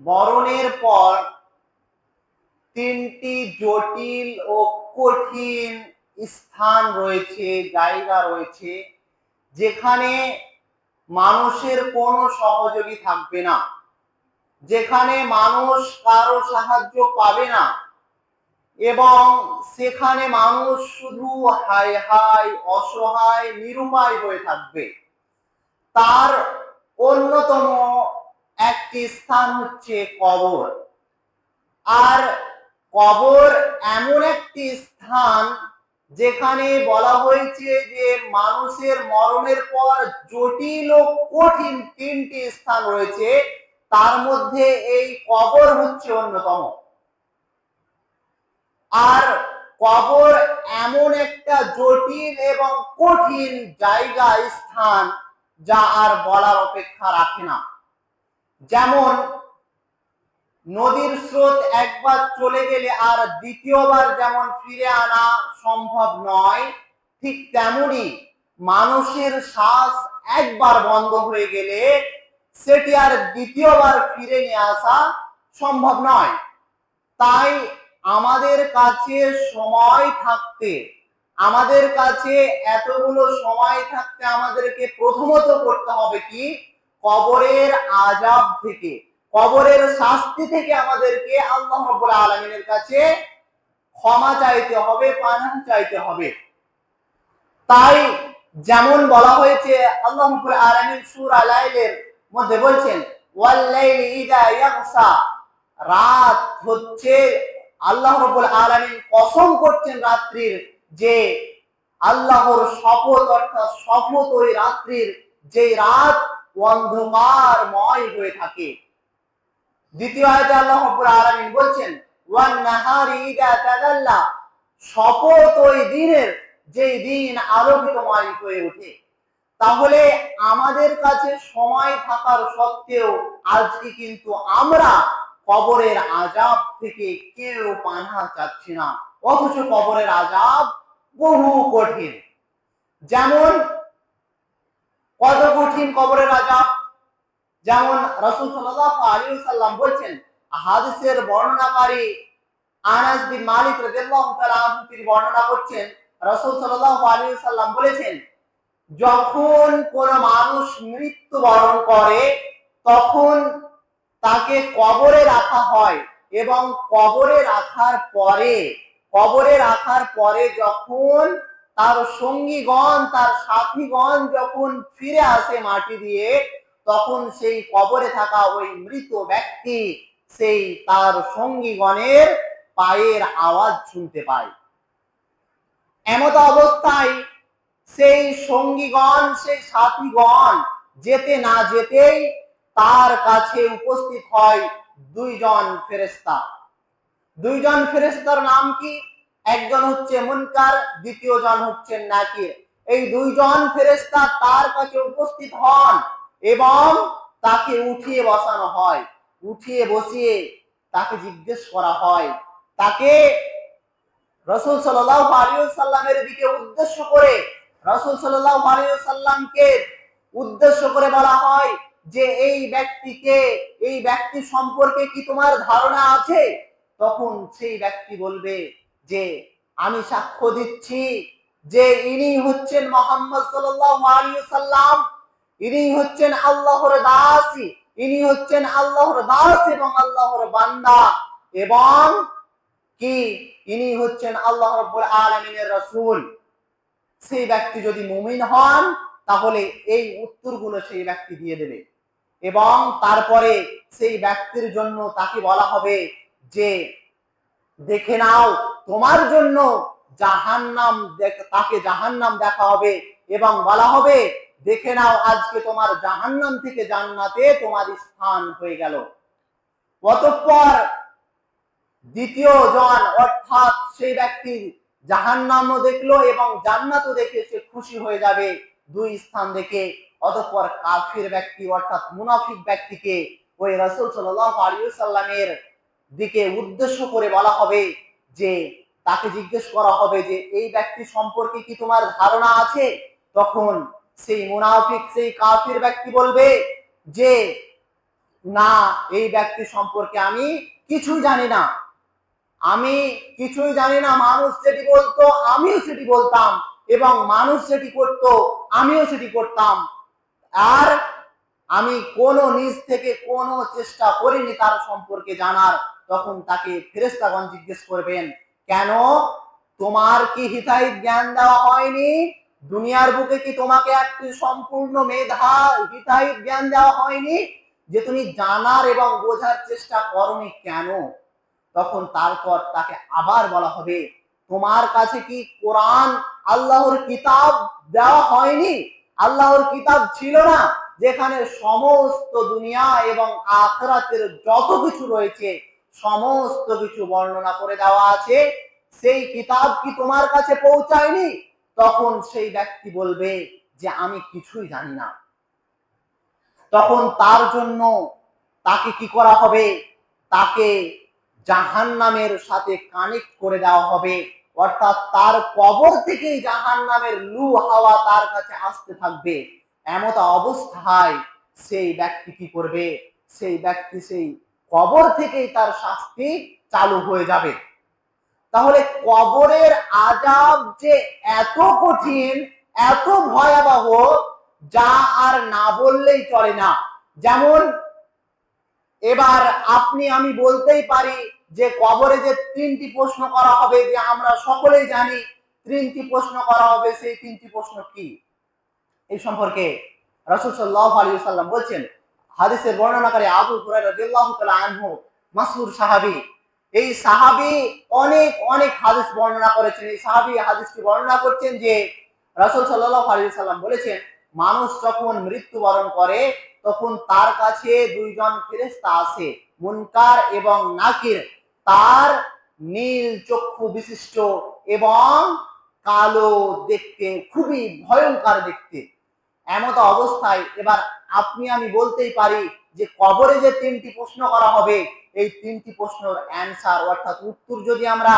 বরণের পর তিনটি জটিল ও কঠিন স্থান রয়েছে, জায়গা রয়েছে, যেখানে মানুষের কোনো সহযোগী থাকবে না, যেখানে মানুষ কারও সাহায্য পাবে না এবং সেখানে মানুষ শুধু হায় হায়, অসহায়, নিরুপায় হয়ে থাকবে। তার অন্যতম একটি স্থান হচ্ছে কবর। আর কবর এমন একটি স্থান যেখানে বলা হয়েছে যে মানুষের মরণের পর জটিল ও কঠিন তিনটি স্থান রয়েছে। তার মধ্যে এই কবর হচ্ছে অন্যতম। আর কবর এমন একটা জটিল এবং কঠিন জায়গা স্থান যা আর বলার অপেক্ষা রাখে না। যেমন, নদীর স্রোত একবার চলে গেলে আর দ্বিতীয়বার যেমন ফিরে আনা সম্ভব নয়, ঠিক তেমনি মানুষের শ্বাস একবার বন্ধ হয়ে গেলে সেটি আর দ্বিতীয়বার ফিরে নিয়ে আসা সম্ভব নয়। তাই আমাদের কাছে সময় থাকতে, আমাদের কাছে এতগুলো সময় থাকতে আমাদেরকে প্রথমত করতে হবে কি? কবরের আজাব থেকে, কবরের শাস্তি থেকে আমাদেরকে আল্লাহ রাব্বুল আলামিনের কাছে ক্ষমা চাইতে হবে, পানাহ চাইতে হবে। তাই যেমন বলা হয়েছে, আল্লাহ রাব্বুল আলামিন সূরা মধ্যে বলছেন ওয়াল্লাইলি ইদা ইয়াগসা। রাত হচ্ছে আল্লাহ রাব্বুল আলামিন কসম করছেন রাত্রির যে আল্লাহর শপথ অর্থাৎ শপথ ওই রাত্রির যে রাত অন্ধকারময় হয়ে থাকে। দ্বিতীয় আয়াতে আল্লাহ রাব্বুল আলামিন বলছেন ওয়ান শপথ ওই দিনের যেই দিন আলোকিতময় হয়ে ওঠে। তাহলে আমাদের কাছে সময় থাকার সত্ত্বেও আজকে কিন্তু আমরা কবরের আজাব থেকে কেউ পানা চাচ্ছি না। অথচ কবরের আজাব বহু কঠিন। যেমন কত কঠিন কবরের আজাব যেমন রসুল সাল্লাল্লাহু আলাইহি সাল্লাম বলছেন, হাদিসের বর্ণনাকারী আনাস বিন মালিক রাদিয়াল্লাহু তাআলা তিনি বর্ণনা করছেন, রসুল সাল্লাল্লাহু আলাইহি সাল্লাম বলেছেন, যখন কোন মানুষ মৃত্যুবরণ করে, তখন তাকে কবরে রাখা হয় এবং কবরে রাখার পরে, কবরে রাখার পরে যখন তার সঙ্গীগণ, তার সাথীগণ যখন ফিরে আসে মাটি দিয়ে, তখন সেই কবরে থাকা ওই মৃত ব্যক্তি সেই তার সঙ্গীগণের পায়ের আওয়াজ শুনতে পায়। এমত অবস্থায় সেই সঙ্গীগণ, সেই সাথীগণ যেতে না যেতেই তার কাছে উপস্থিত হয় দুইজন ফেরেস্তা দুইজন ফেরেস্তার নাম কি? একজন হচ্ছে মুনকার, দ্বিতীয় জন হচ্ছে নাকির। এই দুইজন ফেরেস্তা তার কাছে উপস্থিত হন এবং তাকে উঠিয়ে বসানো হয়। উঠিয়ে বসিয়ে তাকে জিজ্ঞেস করা হয়। তাকে রসুল সাল্লামের দিকে উদ্দেশ্য করে রসুল সাল্লামকে উদ্দেশ্য করে বলা হয় যে, এই ব্যক্তিকে, এই ব্যক্তি সম্পর্কে কি তোমার ধারণা আছে? তখন সেই ব্যক্তি বলবে যে আমি সাক্ষ্য দিচ্ছি যে ইনি হচ্ছেন মোহাম্মদ সাল্লাম ইনি হচ্ছেন আল্লাহর দাস। ইনি হচ্ছেন আল্লাহর দাস এবং আল্লাহর বান্দা। এবং কি? ইনি হচ্ছেন আল্লাহ রব্বুল আলমিনের রসুল। সেই ব্যক্তি যদি মুমিন হন, তাহলে এই উত্তরগুলো সেই ব্যক্তি দিয়ে দেবে। এবং তারপরে সেই ব্যক্তির জন্য তাকে বলা হবে যে দেখে নাও, তোমার জন্য জাহান্নাম তাকে জাহান্নাম দেখা হবে এবং বলা হবে, দেখে নাও, আজকে তোমার জাহান্নাম থেকে জান্নাতে তোমার স্থান হয়ে গেল। অতঃপর দ্বিতীয় জন, অর্থাৎ সেই ব্যক্তি জাহান্নামও দেখল এবং জান্নাতও দেখে সে খুশি হয়ে যাবে দুই স্থান দেখে। অতঃপর কাফির ব্যক্তি, অর্থাৎ মুনাফিক ব্যক্তিকে ওই রসুল সাল্লাহ সাল্লামের দিকে উদ্দেশ্য করে বলা হবে যে, তাকে জিজ্ঞেস করা হবে যে, এই ব্যক্তি সম্পর্কে কি তোমার ধারণা আছে? তখন সেই মুনাফিক, সেই কাফির ব্যক্তি বলবে যে, না, এই ব্যক্তি সম্পর্কে আমি কিছুই জানি না। আমি কিছুই জানি না, মানুষ যেটি বলতো আমিও সেটি বলতাম এবং মানুষ যেটি করত আমিও সেটি করতাম। আর আমি কোনো নিজ থেকে কোনো চেষ্টা করিনি তার সম্পর্কে জানার। তখন তাকে ফেরেস্তাগণ জিজ্ঞেস করবেন, কেন তোমার কি হিতাহিত জ্ঞান দেওয়া হয়নি? দুনিয়ার বুকে কি তোমাকে একটি সম্পূর্ণ মেধা হিতাহিত জ্ঞান দেওয়া হয়নি? যে তুমি জানার এবং বোঝার চেষ্টা করনি কেন? তখন তারপর তাকে আবার বলা হবে, তোমার কাছে কি কোরআন, আল্লাহর কিতাব দেওয়া হয়নি? আল্লাহর কিতাব ছিল না, যেখানে সমস্ত দুনিয়া এবং আখরাতের যত কিছু রয়েছে সমস্ত কিছু বর্ণনা করে দেওয়া আছে। সেই কিতাব কি তোমার কাছে পৌঁছায়নি? তখন সেই ব্যক্তি বলবে যে, আমি কিছুই জানি না। তখন তার জন্য তাকে কি করা হবে? তাকে জাহান নামের সাথে কানেক্ট করে দেওয়া হবে। অর্থাৎ তার কবর থেকেই জাহান নামের লু হাওয়া তার কাছে আসতে থাকবে। এমত অবস্থায় সেই ব্যক্তি কি করবে? সেই ব্যক্তি সেই কবর থেকেই তার শাস্তি চালু হয়ে যাবে। তাহলে কবরের আজাব যে এত কঠিন, এত ভয়াবহ, যা আর না বললেই চলে না। যেমন, এবার আপনি, আমি বলতেই পারি যে কবরে যে তিনটি প্রশ্ন করা হবে, যে আমরা সকলেই জানি তিনটি প্রশ্ন করা হবে, সেই তিনটি প্রশ্ন কি? এই সম্পর্কে রসুল সাল্লাহ আলী সাল্লাম বলছেন হাদিসের বর্ণনাকারী আবু আনহু মাসুর সাহাবী। এই সাহাবী অনেক অনেক হাদিস বর্ণনা করেছেন। এই সাহাবী হাদিসটি বর্ণনা করছেন যে, রাসূল আলাইহি সাল্লাম বলেছেন, মানুষ যখন মৃত্যুবরণ করে, তখন তার কাছে দুইজন ফেরেশতা আছে, মুনকার এবং নাকির। তার নীল চক্ষু বিশিষ্ট এবং কালো দেখতে খুবই ভয়ঙ্কর দেখতে। এমত অবস্থায়, এবার আপনি আমি বলতেই পারি যে কবরে যে তিনটি প্রশ্ন করা হবে, এই তিনটি প্রশ্নের অ্যান্সার অর্থাৎ উত্তর যদি আমরা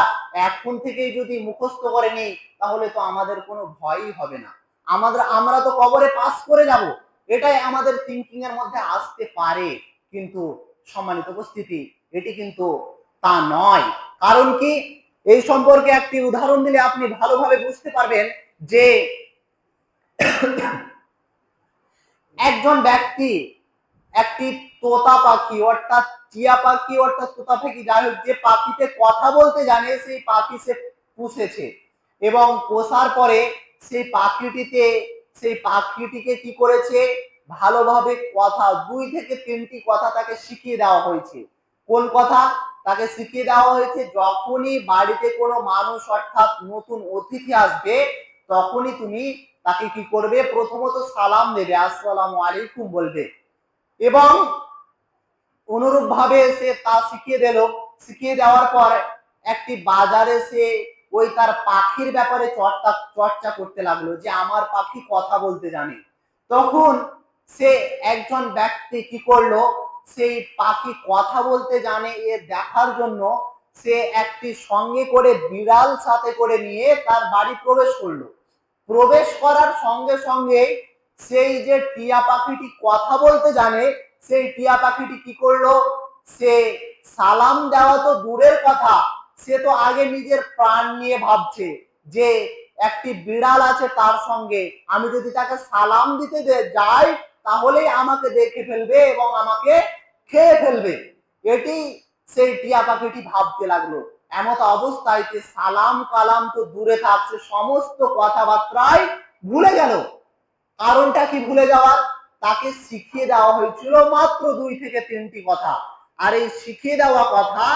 এখন থেকেই যদি মুখস্থ করে নিই, তাহলে তো আমাদের কোনো ভয়ই হবে না। আমাদের, আমরা তো কবরে পাস করে যাব, এটাই আমাদের থিঙ্কিং এর মধ্যে আসতে পারে। কিন্তু সম্মানিত উপস্থিতি, এটি কিন্তু তা নয়। কারণ কি? এই সম্পর্কে একটি উদাহরণ দিলে আপনি ভালোভাবে বুঝতে পারবেন যে একজন ব্যক্তি একটি তোতা পাখি, অর্থাৎ টিয়া পাখি, অর্থাৎ তোতা পাখি, যাই হোক, যে পাখিতে কথা বলতে জানে, সেই পাখি সে পুষেছে এবং পোষার পরে সেই পাখিটিতে, সেই পাখিটিকে কি করেছে? ভালোভাবে কথা, দুই থেকে তিনটি কথা তাকে শিখিয়ে দেওয়া হয়েছে। কোন কথা? তাকে শিখিয়ে দেওয়া হয়েছে, যখনই বাড়িতে কোনো মানুষ, অর্থাৎ নতুন অতিথি আসবে, তখনই তুমি তাকে কি করবে? প্রথমত সালাম দেবে, আসসালামু আলাইকুম বলবে। এবং অনুরূপ ভাবে সে তা শিখিয়ে দিল। শিখিয়ে দেওয়ার পর একটি বাজারে সে ওই তার পাখির ব্যাপারে চর্চা চর্চা করতে লাগল যে, আমার পাখি কথা বলতে জানে। তখন সে একজন ব্যক্তি কি করল? সেই পাখি কথা বলতে জানে। এ দেখার জন্য সে একটি সঙ্গে করে বিড়াল সাথে করে নিয়ে তার বাড়ি প্রবেশ করল। প্রবেশ করার সঙ্গে সঙ্গে সেই যে টিয়া পাখিটি কথা বলতে জানে, সেই টিয়া পাখিটি কি করল? সে সালাম দেওয়া তো দূরের কথা, সে তো আগে নিজের প্রাণ নিয়ে ভাবছে যে একটি বিড়াল আছে তার সঙ্গে। আমি যদি তাকে সালাম দিতে যাই, তাহলেই আমাকে দেখে ফেলবে এবং আমাকে খেয়ে ফেলবে। এটি সেই টিয়া পাখিটি ভাবতে লাগল। এমত অবস্থায় যে সালাম কালাম তো দূরে থাকছে, সমস্ত কথাবার্তায় ভুলে গেল। কারণটা কি ভুলে যাওয়ার? তাকে শিখিয়ে দেওয়া হয়েছিল মাত্র দুই থেকে তিনটি কথা। আর এই শিখিয়ে দেওয়া কথা,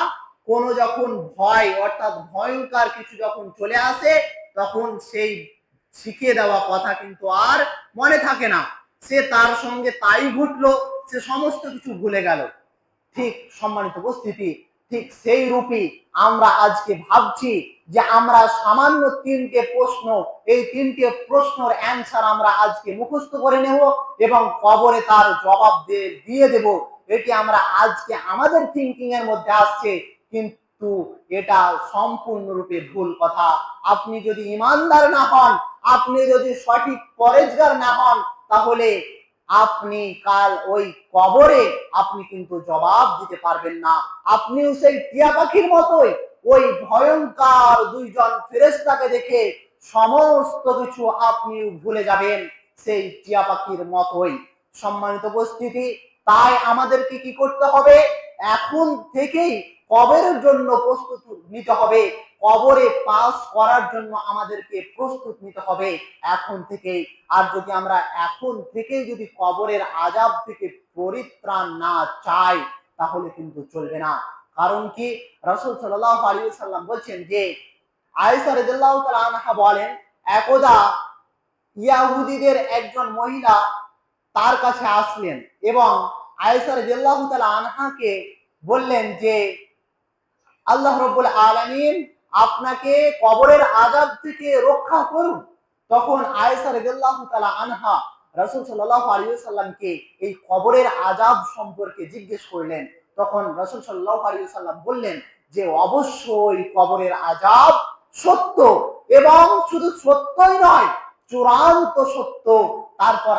কোনো যখন ভয়, অর্থাৎ ভয়ঙ্কর কিছু যখন চলে আসে, তখন সেই শিখিয়ে দেওয়া কথা কিন্তু আর মনে থাকে না। সে তার সঙ্গে তাই ঘটলো, সে সমস্ত কিছু ভুলে গেল। ঠিক সম্মানিত উপস্থিতি। ঠিক সেই রূপে আমরা আজকে ভাবছি যে আমরা সামান্য তিনটে প্রশ্ন, এই তিনটে প্রশ্নের অ্যান্সার আমরা আজকে মুখস্থ করে নেব এবং কবরে তার জবাব দিয়ে দেব। এটি আমরা আজকে আমাদের থিঙ্কিং এর মধ্যে আসছে, কিন্তু এটা সম্পূর্ণরূপে ভুল কথা। আপনি যদি ইমানদার না হন, আপনি যদি সঠিক পরেজগার না হন, তাহলে আপনি কাল ওই কবরে আপনি কিন্তু জবাব দিতে পারবেন না। আপনিও সেই টিয়া পাখির মতোই ওই ভয়ঙ্কর দুইজন ফেরেস্তাকে দেখে সমস্ত কিছু আপনি ভুলে যাবেন সেই টিয়া পাখির মতোই। সম্মানিত উপস্থিতি, তাই আমাদেরকে কি করতে হবে? এখন থেকেই কবরের জন্য প্রস্তুত নিতে হবে? কবরে পাস করার জন্য আমাদেরকে প্রস্তুত নিতে হবে এখন থেকেই। আর যদি আমরা এখন থেকেই যদি কবরের আজাব থেকে পরিত্রাণ না চাই, তাহলে কিন্তু চলবে না। কারণ কি? রসুল সাল্লাহ আলী সাল্লাম বলছেন যে আনহা বলেন, একদা ইয়াহুদিদের একজন মহিলা তার কাছে আসলেন এবং রেদুল্লাহ আনহাকে বললেন যে, আল্লাহ রব্বুল আলামিন আপনাকে কবরের আজাব থেকে রক্ষা করুন। তখন আয়েশা রাদিয়াল্লাহু তাআলা আনহা রাসূল সাল্লাল্লাহু আলাইহি সাল্লামকে এই কবরের আজাব সম্পর্কে জিজ্ঞেস করলেন। তখন রাসূল সাল্লাল্লাহু আলাইহি সাল্লাম বললেন যে, অবশ্যই কবরের আজাব সত্য এবং শুধু সত্যই নয়, চূড়ান্ত সত্য। তারপর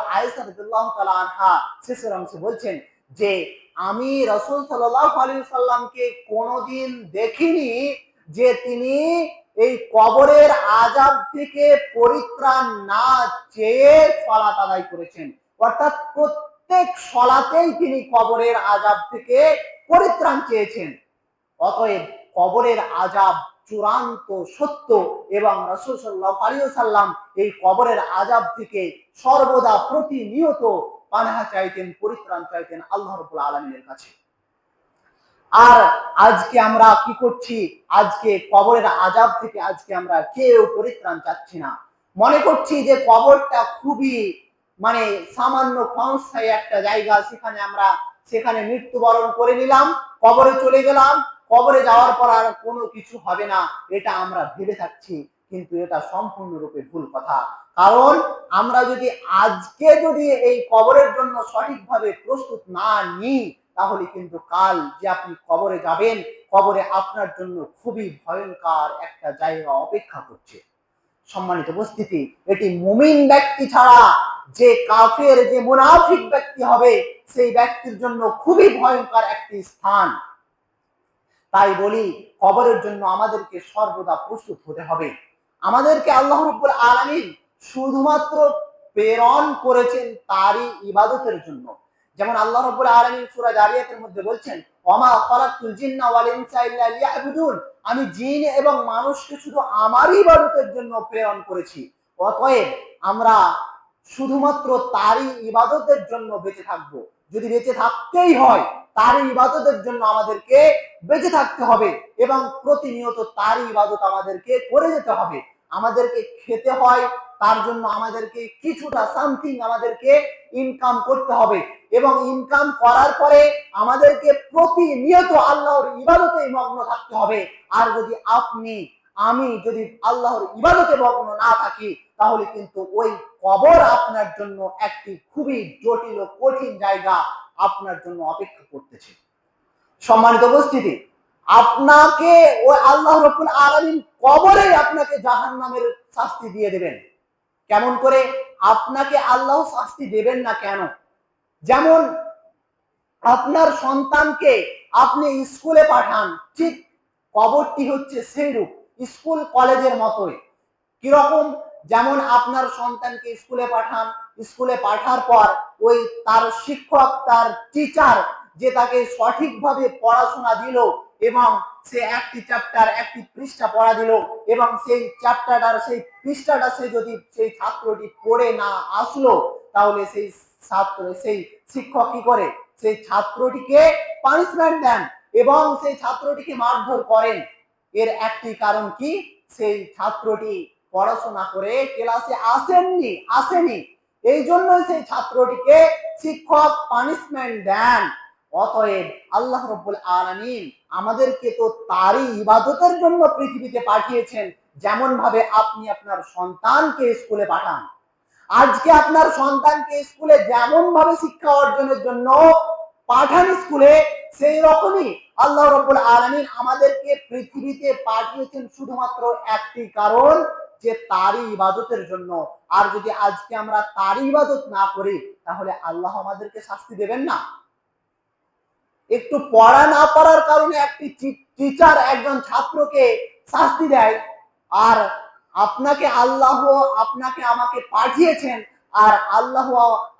আনহা শেষের অংশে বলছেন যে, আমি রসুল সাল্লাহ আলী সাল্লামকে কোনোদিন দেখিনি যে তিনি এই কবরের আজাব থেকে পরিত্রাণ না চেয়ে সলাত আদায় করেছেন। অর্থাৎ প্রত্যেক সলাতেই তিনি কবরের আজাব থেকে পরিত্রাণ চেয়েছেন। অতএব কবরের আজাব চূড়ান্ত সত্য এবং রসুল এই কবরের আজাব থেকে সর্বদা প্রতিনিয়ত পানাহা চাইতেন, পরিত্রাণ চাইতেন আল্লাহ রবুল আলমিনের কাছে। আর আজকে আমরা কি করছি? আজকে কবরের আজাব থেকে আজকে আমরা কেউ পরিত্রাণ চাচ্ছি না। মনে করছি যে কবরটা খুবই মানে সামান্য সংস্থায় একটা জায়গা। সেখানে আমরা, সেখানে মৃত্যুবরণ করে নিলাম, কবরে চলে গেলাম। কবরে যাওয়ার পর আর কোনো কিছু হবে না, এটা আমরা ভেবে থাকছি। কিন্তু এটা সম্পূর্ণরূপে ভুল কথা। কারণ আমরা যদি আজকে যদি এই কবরের জন্য সঠিকভাবে প্রস্তুত না নিই তাহলে কিন্তু কাল যে আপনি কবরে যাবেন, কবরে আপনার জন্য খুবই ভয়ঙ্কর একটা জায়গা অপেক্ষা করছে। সম্মানিত উপস্থিতি, এটি মুমিন ব্যক্তি ছাড়া যে কাফের, যে মুনাফিক ব্যক্তি হবে, সেই ব্যক্তির জন্য খুবই ভয়ঙ্কর একটি স্থান। তাই বলি, কবরের জন্য আমাদেরকে সর্বদা প্রস্তুত হতে হবে। আমাদেরকে আল্লাহ রব্বুল আলামিন শুধুমাত্র প্রেরণ করেছেন তারই ইবাদতের জন্য। যেমন আল্লাহ রব্বুল আলামিন সূরা জারিয়াতের মধ্যে বলছেন, ওমা খালাকতুল জিন্না ওয়াল ইনসা ইল্লা আমি জিন এবং মানুষকে শুধু আমারই ইবাদতের জন্য প্রেরণ করেছি। অতএব আমরা শুধুমাত্র তারই ইবাদতের জন্য বেঁচে থাকব। যদি বেঁচে থাকতেই হয়, তারই ইবাদতের জন্য আমাদেরকে বেঁচে থাকতে হবে এবং প্রতিনিয়ত তারই ইবাদত আমাদেরকে করে যেতে হবে। আমাদেরকে খেতে হয়, তার জন্য আমাদেরকে কিছুটা সামথিং আমাদেরকে ইনকাম করতে হবে। এবং ইনকাম করার পরে আমাদেরকে প্রতিনিয়ত আল্লাহর ইবাদতে মগ্ন থাকতে হবে। আর যদি আপনি, আমি যদি আল্লাহর ইবাদতে মগ্ন না থাকি, তাহলে কিন্তু ওই কবর আপনার জন্য একটি খুবই জটিল ও কঠিন জায়গা আপনার জন্য অপেক্ষা করতেছে। সম্মানিত উপস্থিতি আপনাকে ওই আল্লাহ রব্বুল আলামিন কবরে আপনাকে জাহান্নামের শাস্তি দিয়ে দেবেন। কেমন করে? আপনাকে আল্লাহ শাস্তি দেবেন না কেন? যেমন আপনার সন্তানকে আপনি স্কুলে পাঠান, ঠিক কবরটি হচ্ছে সেই রূপ স্কুল কলেজের মতোই। কীরকম? যেমন আপনার সন্তানকে স্কুলে পাঠান, স্কুলে পাঠার পর ওই তার শিক্ষক, তার টিচার যে তাকে সঠিকভাবে পড়াশোনা দিল এবং সে একটি চ্যাপ্টার একটি পৃষ্ঠা পড়া দিল এবং সেই চ্যাপ্টারটার সেই পৃষ্ঠাটা সে যদি সেই ছাত্রটি পড়ে না আসলো, তাহলে সেই ছাত্র, সেই শিক্ষক কি করে? সেই ছাত্রটিকে পানিশমেন্ট দেন এবং সেই ছাত্রটিকে মারধর করেন। এর একটি কারণ কি? সেই ছাত্রটি পড়াশোনা করে ক্লাসে আসেননি, আসেনি। এই জন্য সেই ছাত্রটিকে শিক্ষক পানিশমেন্ট দেন। অতএব আল্লাহ রব্বুল আলামিন আমাদেরকে তো তারই ইবাদতের জন্য পৃথিবীতে পাঠিয়েছেন যেমন ভাবে আপনি আপনার সন্তানকে স্কুলে পাঠান। আজকে আপনার সন্তানকে স্কুলে যেমন ভাবে শিক্ষা অর্জনের জন্য পাঠান স্কুলে, সেই রকমই আল্লাহ রব্বুল আলামিন আমাদেরকে পৃথিবীতে পাঠিয়েছেন শুধুমাত্র একটি কারণ, যে তারই ইবাদতের জন্য। আর যদি আজকে আমরা তারই ইবাদত না করি, তাহলে আল্লাহ আমাদেরকে শাস্তি দেবেন না। একটু পড়া না পড়ার কারণে একটি টিচার একজন ছাত্রকে শাস্তি দেয়। আর আপনাকে আল্লাহ, আপনাকে আমাকে পাঠিয়েছেন। আর আল্লাহ,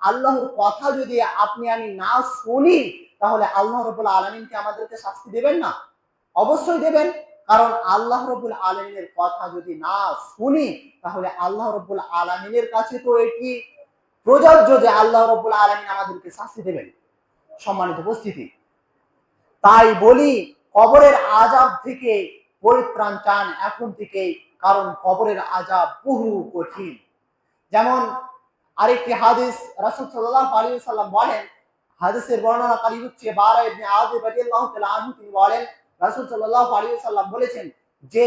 আল্লাহর কথা যদি আপনি, আমি না শুনি, তাহলে আল্লাহ রবুল আলমিনকে আমাদেরকে শাস্তি দেবেন না? অবশ্যই দেবেন। কারণ আল্লাহ রবুল আলমিনের কথা যদি না শুনি, তাহলে আল্লাহ রবুল আলমিনের কাছে তো এটি প্রযোজ্য যে আল্লাহ রবুল আলমিন আমাদেরকে শাস্তি দেবেন। সম্মানিত উপস্থিতি। তাই বলি, কবরের আজাব থেকে পরিত্রাণ চান এখন থেকে, কারণ কবরের আজাব বহু কঠিন। যেমন আরেকটি হাদিস রাসুল আলী সাল্লাম বলেন, হাদিসের বর্ণনাকারী হচ্ছে তিনি বলেন, রাসূল সাল্লাল্লাহু সাল্লাম বলেছেন যে,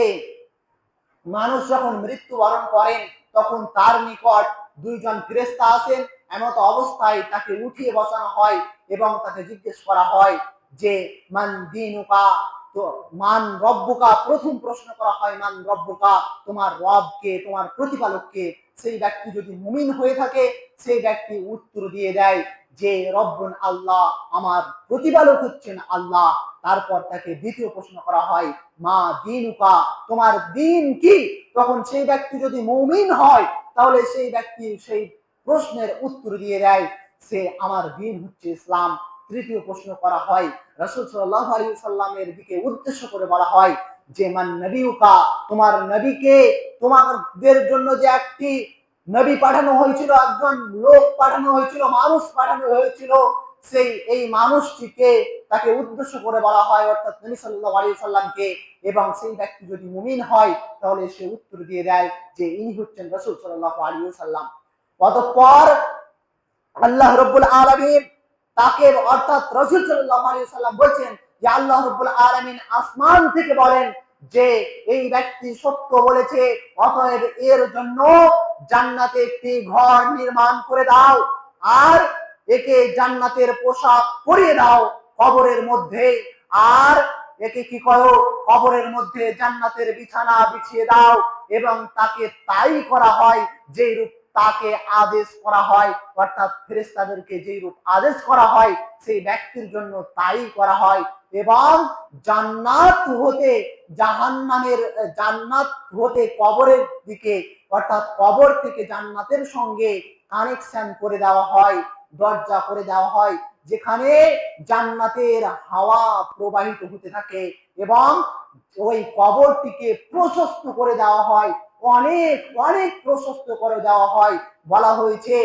মানুষ যখন মৃত্যুবরণ করেন, তখন তার নিকট দুইজন ফেরেশতা আসেন। এমত অবস্থায় তাকে উঠিয়ে বসানো হয় এবং তাকে জিজ্ঞেস করা হয় যে মান দিনুকা, তো মান রব্বুকা, প্রথম প্রশ্ন করা হয় মান রব্বুকা, তোমার রবকে, তোমার প্রতিপালককে। সেই ব্যক্তি যদি মুমিন হয়ে থাকে, সেই ব্যক্তি উত্তর দিয়ে দেয় যে রব্বন আল্লাহ, আমার প্রতিপালক হচ্ছেন আল্লাহ। তারপর তাকে দ্বিতীয় প্রশ্ন করা হয়, মা দিনুকা, তোমার দিন কি? তখন সেই ব্যক্তি যদি মৌমিন হয়, তাহলে সেই ব্যক্তি সেই প্রশ্নের উত্তর দিয়ে দেয়, সে আমার দিন হচ্ছে ইসলাম। তৃতীয় প্রশ্ন করা হয়, রসুল সাল্লাহ আলী সাল্লামের দিকে উদ্দেশ্য করে বলা হয় যে, মান নবীকা তোমার নবীকে তোমাদের জন্য যে একটি নবী পাঠানো হয়েছিল, একজন লোক পাঠানো হয়েছিল, মানুষ পাঠানো হয়েছিল, সেই, এই মানুষটিকে তাকে উদ্দেশ্য করে বলা হয়, অর্থাৎ নবী সাল্লাহ আলী সাল্লামকে এবং সেই ব্যক্তি যদি মুমিন হয়, তাহলে সে উত্তর দিয়ে দেয় যে, ইনি হচ্ছেন রসুল সাল্লাহ আলী সাল্লাম অতঃপর আল্লাহ রব্বুল আলমীর তাকে অর্থাৎ রসুল সাল্লাহ আলী সাল্লাম বলছেন যে আল্লাহ রব্বুল আলমিন আসমান থেকে বলেন যে এই ব্যক্তি সত্য বলেছে, অতএব এর জন্য জান্নাতে একটি ঘর নির্মাণ করে দাও আর একে জান্নাতের পোশাক পরিয়ে দাও কবরের মধ্যে আর একে কি করো, কবরের মধ্যে জান্নাতের বিছানা বিছিয়ে দাও এবং তাকে তাই করা হয় যে রূপ তাকে আদেশ করা হয়, অর্থাৎ ফেরেস্তাদেরকে যেই রূপ আদেশ করা হয়, সেই ব্যক্তির জন্য তাই করা হয়। এবং জান্নাত হতে, জাহান্নামের, জান্নাত হতে কবরের দিকে, অর্থাৎ কবর থেকে জান্নাতের সঙ্গে কানেকশন করে দেওয়া হয়, দরজা করে দেওয়া হয়, যেখানে জান্নাতের হাওয়া প্রবাহিত হতে থাকে এবং ওই কবরটিকে প্রশস্ত করে দেওয়া হয়। অনেক অনেক প্রশস্ত করে দেওয়া হয়। বলা হয়েছে,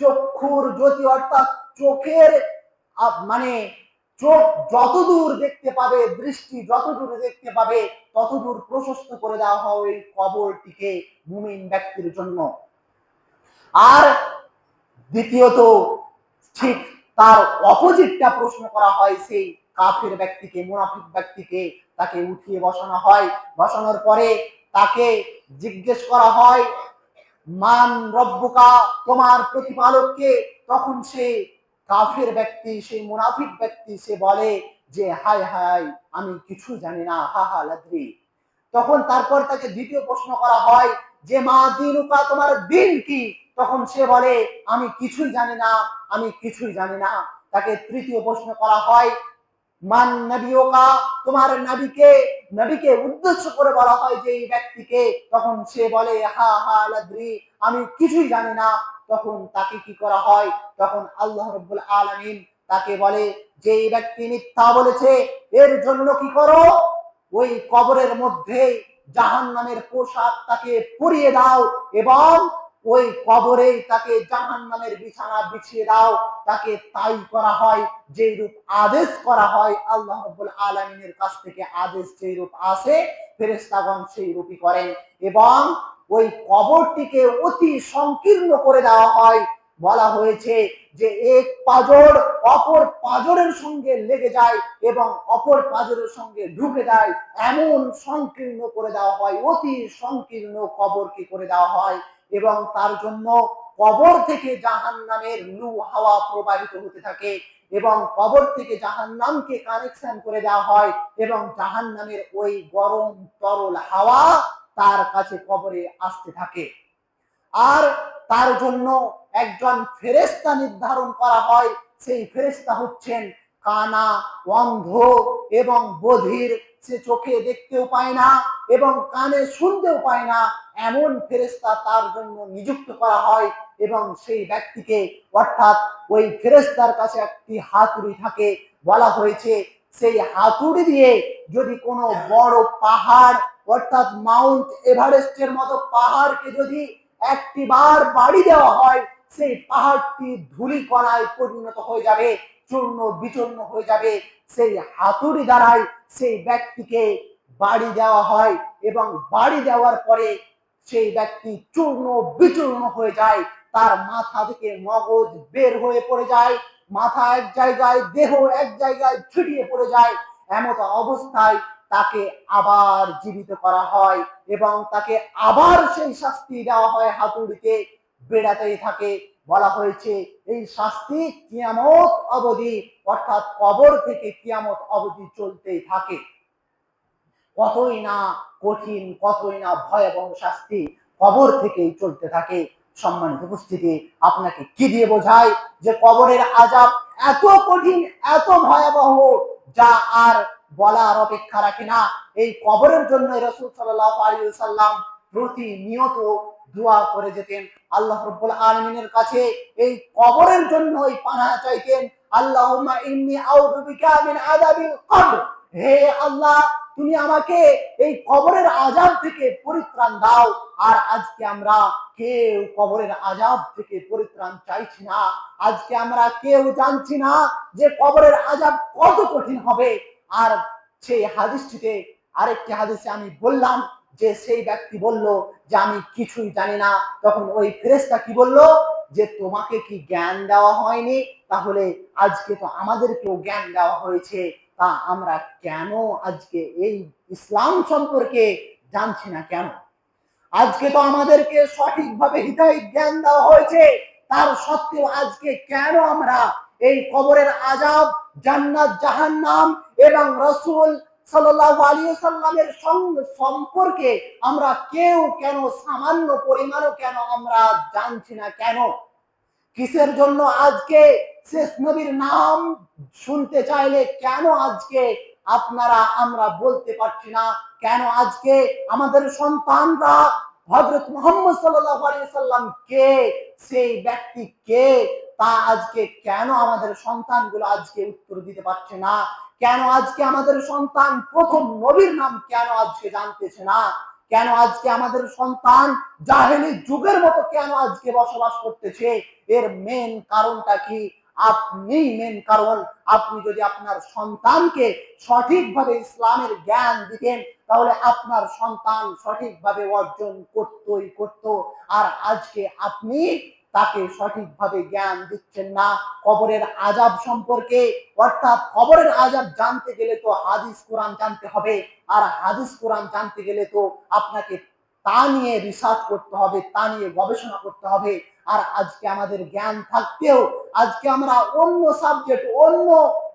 চক্ষুর জ্যোতি অর্থাৎ চোখের মানে চোখ যতদূর দেখতে পাবে, দৃষ্টি যতদূর দেখতে পাবে, ততদূর প্রশস্ত করে দেওয়া হয় ওই কবরটিকে মুমিন ব্যক্তির জন্য। আর দ্বিতীয়ত, ঠিক তার অপোজিটটা প্রশ্ন করা হয়, সেই কাফের ব্যক্তিকে, মুনাফিক ব্যক্তিকে, তাকে উঠিয়ে বসানো হয়। বসানোর পরে তাকে জিজ্ঞেস করা হয়, মান রব্বুকা? তোমার প্রতিপালককে। তখন সে কাফের ব্যক্তি সেই মুনাফিক ব্যক্তি, সে বলে যে হাই হাই আমি কিছু জানি না। হা হা, লাদ্রি। তখন তারপর তাকে দ্বিতীয় প্রশ্ন করা হয়, যে, মা দিনুকা, তোমার দিন কি? তখন সে বলে, আমি কিছুই জানি না, আমি কিছুই জানি না। তাকে তৃতীয় প্রশ্ন করা হয় মান নবীকা তোমার নবীকে নবীকে উদ্দেশ্য করে বলা হয় যে এই ব্যক্তিকে। তখন সে বলে, হা হা, লাদ্রি, আমি কিছুই জানি না। তখন তাকে কি করা হয়? তখন আল্লাহ রব্বুল আলমিন তাকে বলে, যে এই ব্যক্তি মিথ্যা বলেছে, এর জন্য কি করো? ওই কবরের মধ্যে জাহান নামের পোশাক তাকে পরিয়ে দাও এবং ওই কবরে তাকে জাহান নামের বিছানা বিছিয়ে দাও, তাকে তাই করা হয় যে রূপ আদেশ করা হয়, আল্লাহ রব্বুল আলমিনের কাছ থেকে আদেশ যে রূপ আসে ফেরেস্তাগণ সেই রূপই করেন এবং ওই কবরটিকে অতি সংকীর্ণ করে দেওয়া হয়। বলা হয়েছে যে এক পাজর অপর পাজরের সঙ্গে লেগে যায় এবং অপর পাজরের সঙ্গে ঢুকে যায়। এমন সংকীর্ণ করে দেওয়া হয়, অতি সংকীর্ণ কবরকে করে দেওয়া হয়। এবং তার জন্য কবর থেকে জাহান নামের লু হাওয়া প্রবাহিত হতে থাকে এবং কবর থেকে জাহান নামকে কানেকশন করে দেওয়া হয় এবং জাহান নামের ওই গরম তরল হাওয়া তার কাছে কবরে আসতে থাকে। আর তার জন্য একজন ফেরেস্তা নির্ধারণ করা হয়, সেই ফেরেস্তা হচ্ছেন কানা, অন্ধ এবং বধির সে চোখে দেখতেও পায় না এবং কানে শুনতেও পায় না। এমন ফেরেস্তা তার জন্য নিযুক্ত করা হয় এবং সেই ব্যক্তিকে অর্থাৎ ওই ফেরেস্তার কাছে একটি হাতুড়ি থাকে। বলা হয়েছে, সেই হাতুড়ি দিয়ে যদি কোনো বড় পাহাড়, অর্থাৎ মাউন্ট এভারেস্টের মতো পাহাড়কে যদি একটি বার বাড়ি দেওয়া হয়, সেই পাহাড়টি ধুলি কণায় পরিণত হয়ে যাবে। চূর্ণ বিচূর্ণ হয়ে যাবে। সেই হাতুড়ি দ্বারাই সেই ব্যক্তিকে বাড়ি দেওয়া হয় এবং বাড়ি দেওয়ার পরে সেই ব্যক্তি চূর্ণ বিচূর্ণ হয়ে যায়। তার মাথা থেকে মগজ বের হয়ে পড়ে যায়। মাথা এক জায়গায়, দেহ এক জায়গায় ছিটিয়ে পড়ে যায়। এমত অবস্থায় তাকে আবার জীবিত করা হয় এবং তাকে আবার সেই শাস্তি দেওয়া হয় হাতুড়িতে বেড়াতেই থাকে। বলা হয়েছে, এই শাস্তি কিয়ামত অবধি, অর্থাৎ কবর থেকে কিয়ামত অবধি চলতেই থাকে। কতই না কঠিন, কতই না ভয়াবহ শাস্তি কবর থেকেই চলতে থাকে। সম্মানিত উপস্থিতি, আপনাকে কি দিয়ে বোঝায় যে কবরের আজাব এত কঠিন, এত ভয়াবহ, যা আর বলার অপেক্ষা রাখে না? এই কবরের জন্য রসুল সাল্লাহ আলী সাল্লাম প্রতিনিয়ত দোয়া করে যেতেন। আল্লাহ রব্বুল আলমিনের কাছে এই কবরের জন্যই পানা চাইতেন কবর। হে আল্লাহ, তুমি আমাকে এই কবরের আজাব থেকে পরিত্রাণ দাও। আর আজকে আমরা কেউ কবরের আজাব থেকে পরিত্রাণ চাইছি না। আজকে আমরা কেউ জানছি না যে কবরের আজাব কত কঠিন হবে। আর সেই হাদিসটিতে আরেকটি হাদিসে আমি বললাম যে সেই ব্যক্তি বলল যে আমি কিছুই জানি না, তখন ওই ফেরেশতা কি বলল? যে তোমাকে কি জ্ঞান দেওয়া হয়নি? তাহলে আজকে তো আমাদেরকেও জ্ঞান দেওয়া হয়েছে, তা আমরা কেন আজকে এই ইসলাম সম্পর্কে জানছি না কেন? আজকে তো আমাদেরকে সঠিকভাবে হৃদয় জ্ঞান দেওয়া হয়েছে, তার সত্ত্বেও আজকে কেন আমরা এই কবরের আজাব জান্নাত, জাহান্নাম এবং রসুল সাল্লামের সম্পর্কে আমরা কেউ কেন, সামান্য পরিমাণও কেন আমরা জানছি না কেন? কিসের জন্য আজকে শেষ নবীর নাম শুনতে চাইলে কেন আজকে আপনারা, আমরা বলতে পারছি না কেন আজকে আমাদের সন্তানরা হজরত মোহাম্মদ সাল্লাম কে? সেই ব্যক্তি কে? তা আজকে কেন আমাদের সন্তানগুলো আজকে উত্তর দিতে পারছে না? কেন আজকে আমাদের সন্তান প্রথম নবীর নাম কেন আজকে জানতেছে না? কেন আজকে আমাদের সন্তান যুগের মতো কেন আজকে বসবাস করতেছে? এর মেন কারণটা কি? আপনি মেন কারণ আপনি যদি আপনার সন্তানকে সঠিকভাবে ইসলামের জ্ঞান দিতেন, তাহলে আপনার সন্তান সঠিকভাবে অর্জন করতই করত। আর আজকে আপনি তাকে সঠিকভাবে জ্ঞান দিচ্ছেন না। কবরের আজাব সম্পর্কে, অর্থাৎ কবরের আজাব জানতে গেলে তো হাদিস, কোরআন জানতে হবে। আর হাদিস, কোরআন জানতে গেলে তো আপনাকে তা নিয়ে রিসার্চ করতে হবে, তা নিয়ে গবেষণা করতে হবে। আর আজকে আমাদের জ্ঞান থাকতেও, আজকে আমরা অন্য সাবজেক্ট অন্য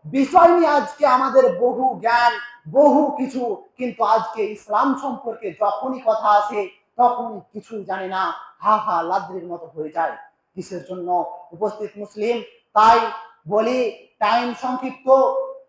বিষয় নিয়ে আজকে আমাদের বহু জ্ঞান, বহু কিছু, কিন্তু আজকে ইসলাম সম্পর্কে যখনই কথা আসে, তখনই কিছুই জানে না, হা হা লাদ্রির মতো হয়ে যায়। কিসের জন্য? উপস্থিত মুসলিম, তাই বলি টাইম সংক্ষিপ্ত।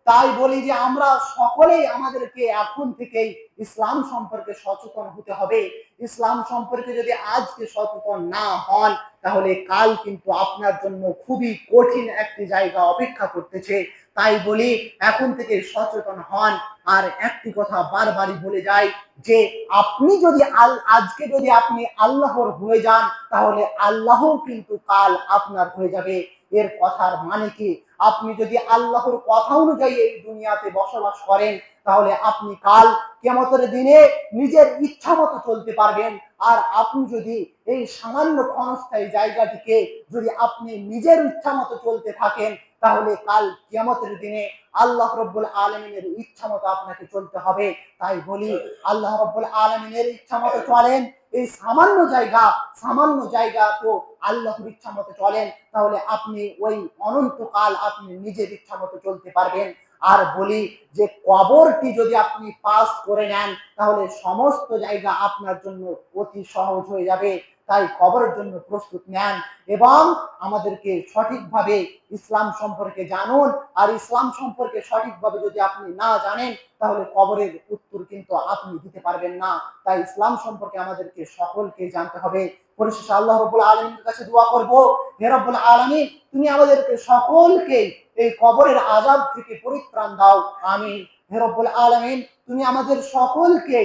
তাই বলি যে আমরা সকলেই আমাদেরকে এখন থেকেই ইসলাম সম্পর্কে সচেতন হতে হবে। ইসলাম সম্পর্কে যদি আজকে সচেতন না হন, তাহলে কাল কিন্তু আপনার জন্য খুবই কঠিন একটি জায়গা অপেক্ষা করতেছে। তাই বলি, এখন থেকে সচেতন হন। আর একটি কথা বারবারই বলে যাই যে, আপনি যদি আল, আজকে যদি আপনি আল্লাহর হয়ে যান, তাহলে আল্লাহ কিন্তু কাল আপনার হয়ে যাবে। এর কথার মানে কি? আপনি যদি আল্লাহর কথা অনুযায়ী এই দুনিয়াতে বসবাস করেন তাহলে আপনি কাল কেমতের দিনে নিজের ইচ্ছা মতো চলতে পারবেন। আর আপনি যদি এই সামান্য ক্ষণস্থায়ী জায়গাটিকে যদি আপনি নিজের ইচ্ছা মতো চলতে থাকেন, তাহলে কাল কেমতের দিনে আল্লাহ রব্বুল আলমিনের ইচ্ছা মতো আপনাকে চলতে হবে। তাই বলি, আল্লাহ রব্বুল আলমিনের ইচ্ছা মতো চলেন। এই সামান্য জায়গা সামান্য জায়গা তো আল্লাহর ইচ্ছা মতো চলেন। তাহলে আপনি ওই অনন্তকাল আপনি নিজের ইচ্ছা মতো চলতে পারবেন। আর বলি যে কবরটি যদি আপনি পাস করে নেন, তাহলে সমস্ত জায়গা আপনার জন্য অতি সহজ হয়ে যাবে। তাই কবরের জন্য প্রস্তুত নেন এবং আমাদেরকে সঠিকভাবে ইসলাম সম্পর্কে জানুন। আর ইসলাম সম্পর্কে সঠিকভাবে যদি আপনি না জানেন, তাহলে কবরের উত্তর কিন্তু আপনি দিতে পারবেন না। তাই ইসলাম সম্পর্কে আমাদেরকে সকলকে জানতে হবে। পরিশেষে আল্লাহ রবুল আলমীর কাছে দোয়া করব, হে রব্বুল আলমী তুমি আমাদেরকে সকলকে এই কবরের আজাব থেকে পরিত্রাণ দাও আমি হে রব্বুল আলমিন, তুমি আমাদের সকলকে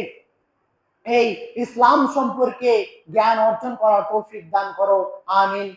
এই ইসলাম সম্পর্কে জ্ঞান অর্জন করার তৌফিক দান করো, আমিন।